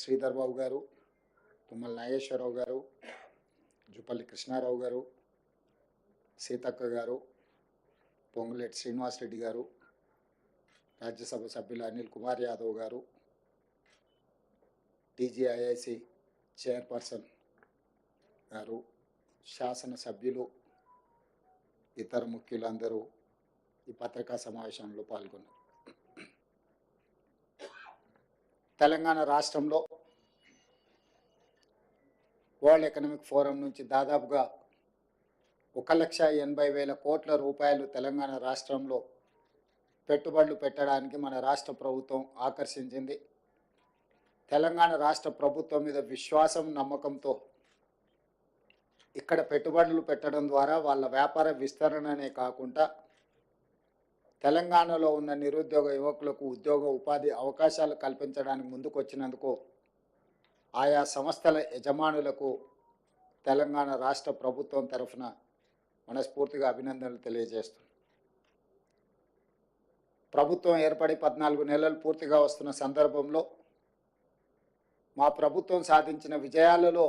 శ్రీధర్బాబు గారు తుమ్మల నాగేశ్వరరావు గారు జుపల్లి కృష్ణారావు గారు సీతక్క గారు పొంగులేటి శ్రీనివాసరెడ్డి గారు రాజ్యసభ సభ్యులు అనిల్ కుమార్ యాదవ్ గారు టీజీఐఐసి చైర్పర్సన్ గారు శాసన సభ్యులు ఇతర ముఖ్యులందరూ ఈ పత్రికా సమావేశంలో పాల్గొన్నారు. తెలంగాణ రాష్ట్రంలో వరల్డ్ ఎకనామిక్ ఫోరం నుంచి దాదాపుగా ఒక లక్ష ఎనభై వేల కోట్ల రూపాయలు తెలంగాణ రాష్ట్రంలో పెట్టుబడులు పెట్టడానికి మన రాష్ట్ర ప్రభుత్వం ఆకర్షించింది. తెలంగాణ రాష్ట్ర ప్రభుత్వం మీద విశ్వాసం నమ్మకంతో ఇక్కడ పెట్టుబడులు పెట్టడం ద్వారా వాళ్ళ వ్యాపార విస్తరణనే కాకుండా తెలంగాణలో ఉన్న నిరుద్యోగ యువకులకు ఉద్యోగ ఉపాధి అవకాశాలు కల్పించడానికి ముందుకొచ్చినందుకు ఆయా సంస్థల యజమానులకు తెలంగాణ రాష్ట్ర ప్రభుత్వం తరఫున మనస్ఫూర్తిగా అభినందనలు తెలియజేస్తున్నాం. ప్రభుత్వం ఏర్పడి పద్నాలుగు నెలలు పూర్తిగా వస్తున్న సందర్భంలో మా ప్రభుత్వం సాధించిన విజయాలలో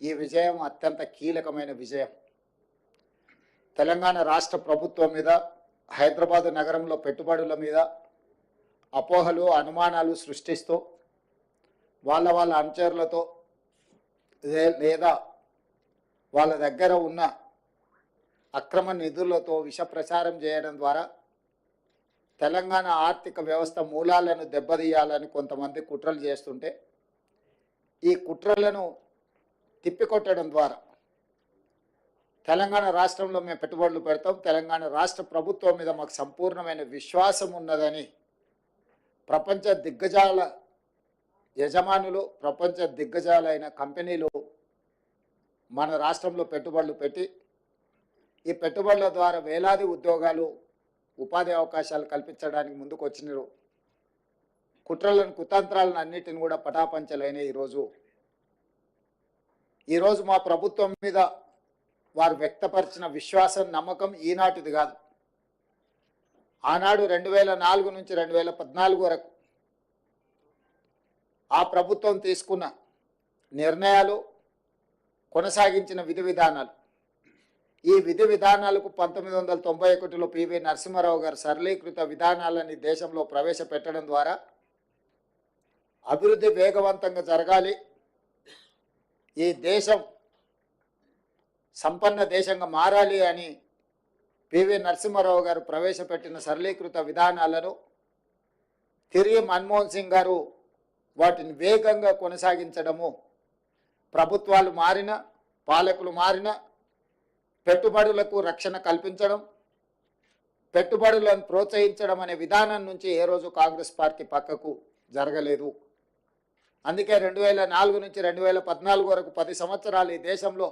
ఈ విజయం అత్యంత కీలకమైన విజయం. తెలంగాణ రాష్ట్ర ప్రభుత్వం మీద హైదరాబాద్ నగరంలో పెట్టుబడుల మీద అపోహలు అనుమానాలు సృష్టిస్తూ వాళ్ళ వాళ్ళ అనుచరులతో లే- లేదా వాళ్ళ దగ్గర ఉన్న అక్రమ నిధులతో విష ప్రచారం చేయడం ద్వారా తెలంగాణ ఆర్థిక వ్యవస్థ మూలాలను దెబ్బతీయాలని కొంతమంది కుట్రలు చేస్తుంటే ఈ కుట్రలను తిప్పికొట్టడం ద్వారా తెలంగాణ రాష్ట్రంలో మేము పెట్టుబడులు పెడతాం. తెలంగాణ రాష్ట్ర ప్రభుత్వం మీద మాకు సంపూర్ణమైన విశ్వాసం ఉన్నదని ప్రపంచ దిగ్గజాల యజమానులు ప్రపంచ దిగ్గజాలైన కంపెనీలు మన రాష్ట్రంలో పెట్టుబడులు పెట్టి ఈ పెట్టుబడుల ద్వారా వేలాది ఉద్యోగాలు ఉపాధి అవకాశాలు కల్పించడానికి ముందుకు వచ్చినారు కుట్రలను కుతంత్రాలను అన్నిటిని కూడా పటాపంచలైన ఈరోజు. ఈరోజు మా ప్రభుత్వం మీద వారు వ్యక్తపరిచిన విశ్వాసం నమ్మకం ఈనాటిది కాదు. ఆనాడు రెండు వేల నాలుగు నుంచి రెండు వేల పద్నాలుగు వరకు ఆ ప్రభుత్వం తీసుకున్న నిర్ణయాలు కొనసాగించిన విధి విధానాలు. ఈ విధి విధానాలకు పంతొమ్మిది వందల తొంభై ఒకటిలో పివి నరసింహారావు గారు సరళీకృత విధానాలని దేశంలో ప్రవేశపెట్టడం ద్వారా అభివృద్ధి వేగవంతంగా జరగాలి. ఈ దేశం సంపన్న దేశంగా మారాలి అని పివి నరసింహారావు గారు ప్రవేశపెట్టిన సరళీకృత విధానాలను తిరిగి మన్మోహన్ సింగ్ గారు వాటిని వేగంగా కొనసాగించడము ప్రభుత్వాలు మారిన పాలకులు మారిన పెట్టుబడులకు రక్షణ కల్పించడం పెట్టుబడులను ప్రోత్సహించడం అనే విధానం నుంచి ఏ రోజు కాంగ్రెస్ పార్టీ పక్కకు జరగలేదు. అందుకే రెండు వేల నాలుగు నుంచి రెండు వేల పద్నాలుగు వరకు పది సంవత్సరాలు ఈ దేశంలో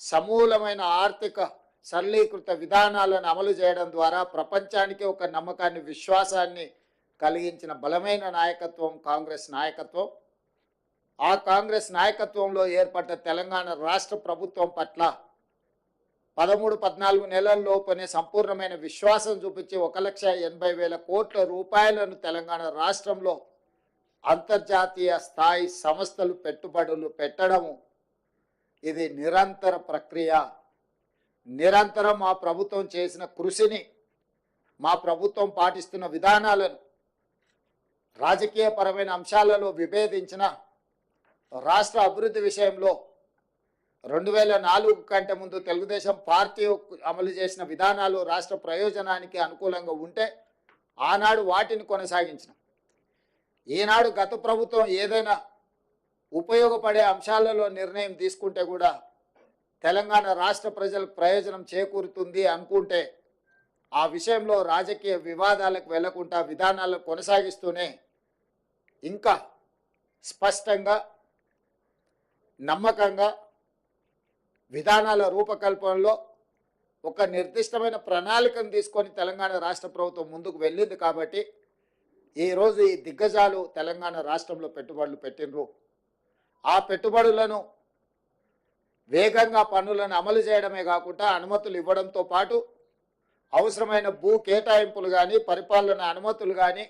సమూలమైన ఆర్థిక సరళీకృత విధానాలను అమలు చేయడం ద్వారా ప్రపంచానికి ఒక నమ్మకాన్ని విశ్వాసాన్ని కలిగించిన బలమైన నాయకత్వం కాంగ్రెస్ నాయకత్వం. ఆ కాంగ్రెస్ నాయకత్వంలో ఏర్పడ్డ తెలంగాణ రాష్ట్ర ప్రభుత్వం పట్ల పదమూడు పద్నాలుగు నెలల్లోపునే సంపూర్ణమైన విశ్వాసం చూపించి ఒక లక్ష ఎనభై వేల కోట్ల రూపాయలను తెలంగాణ రాష్ట్రంలో అంతర్జాతీయ స్థాయి సంస్థలు పెట్టుబడులు పెట్టడము ఇది నిరంతర ప్రక్రియ. నిరంతరం మా ప్రభుత్వం చేసిన కృషిని మా ప్రభుత్వం పాటిస్తున్న విధానాలను రాజకీయపరమైన అంశాలలో విభేదించిన రాష్ట్ర అభివృద్ధి విషయంలో రెండు వేల నాలుగు కంటే ముందు తెలుగుదేశం పార్టీ అమలు చేసిన విధానాలు రాష్ట్ర ప్రయోజనానికి అనుకూలంగా ఉంటే ఆనాడు వాటిని కొనసాగించిన. ఈనాడు గత ప్రభుత్వం ఏదైనా ఉపయోగపడే అంశాలలో నిర్ణయం తీసుకుంటే కూడా తెలంగాణ రాష్ట్ర ప్రజలకు ప్రయోజనం చేకూరుతుంది అనుకుంటే ఆ విషయంలో రాజకీయ వివాదాలకు వెళ్ళకుండా విధానాలను కొనసాగిస్తూనే ఇంకా స్పష్టంగా నమ్మకంగా విధానాల రూపకల్పనలో ఒక నిర్దిష్టమైన ప్రణాళికను తీసుకొని తెలంగాణ రాష్ట్ర ప్రభుత్వం ముందుకు వెళ్ళింది కాబట్టి ఈరోజు ఈ దిగ్గజాలు తెలంగాణ రాష్ట్రంలో పెట్టుబడులు పెట్టినరు ఆ పెట్టుబడులను వేగంగా పనులను అమలు చేయడమే కాకుండా అనుమతులు ఇవ్వడంతో పాటు అవసరమైన భూ కేటాయింపులు కానీ పరిపాలన అనుమతులు కానీ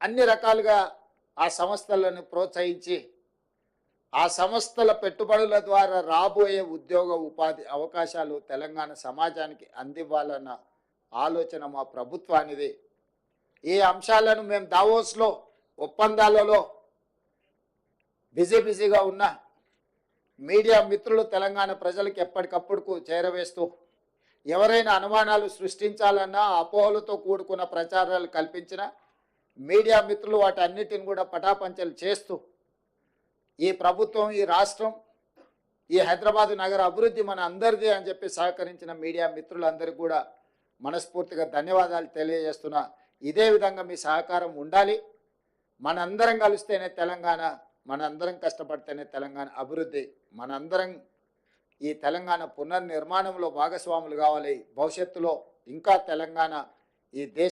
అన్ని రకాలుగా ఆ సంస్థలను ప్రోత్సహించి ఆ సంస్థల పెట్టుబడుల ద్వారా రాబోయే ఉద్యోగ ఉపాధి అవకాశాలు తెలంగాణ సమాజానికి అందివ్వాలన్న ఆలోచన మా ప్రభుత్వానిది. ఈ అంశాలను మేము దావోస్లో ఒప్పందాలలో బిజీ బిజీగా ఉన్న మీడియా మిత్రులు తెలంగాణ ప్రజలకు ఎప్పటికప్పుడుకు చేరవేస్తూ ఎవరైనా అనుమానాలు సృష్టించాలన్నా అపోహలతో కూడుకున్న ప్రచారాలు కల్పించిన మీడియా మిత్రులు వాటి అన్నిటిని కూడా పటాపంచలు చేస్తూ ఈ ప్రభుత్వం ఈ రాష్ట్రం ఈ హైదరాబాద్ నగర అభివృద్ధి మన అందరిది అని చెప్పి సహకరించిన మీడియా మిత్రులందరికీ కూడా మనస్ఫూర్తిగా ధన్యవాదాలు తెలియజేస్తున్నా. ఇదే విధంగా మీ సహకారం ఉండాలి. మనందరం కలిస్తేనే తెలంగాణ మనందరం కష్టపడితేనే తెలంగాణ అభివృద్ధి. మనందరం ఈ తెలంగాణ పునర్నిర్మాణంలో భాగస్వాములు కావాలి. భవిష్యత్తులో ఇంకా తెలంగాణ ఈ దేశ